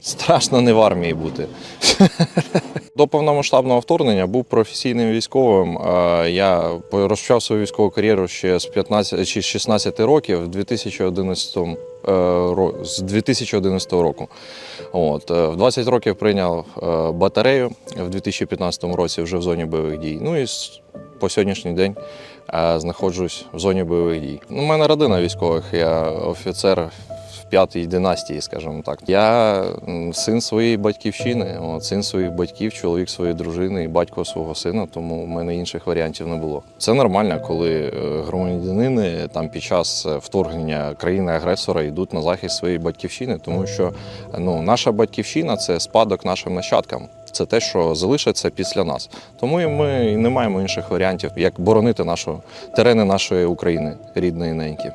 Страшно не в армії бути. До повномасштабного вторгнення був професійним військовим. Я розпочав свою військову кар'єру ще з 15 чи з 16 років в 2011 е, з 2011 року. От, е, в 20 років прийняв е, батарею в 2015 році вже в зоні бойових дій. Ну і по сьогоднішній день знаходжусь в зоні бойових дій. Ну, У мене родина військових, я офіцер п'ятій династії, скажімо так. Я син своєї батьківщини, син своїх батьків, чоловік своєї дружини і батько свого сина, тому в мене інших варіантів не було. Це нормально, коли е, громадянини там під час е, вторгнення країни-агресора йдуть на захист своєї батьківщини, тому що ну, наша батьківщина це спадок нашим нащадкам. Це те, що залишиться після нас. Тому і ми не маємо інших варіантів, як боронити нашу терени нашої України рідної неньки.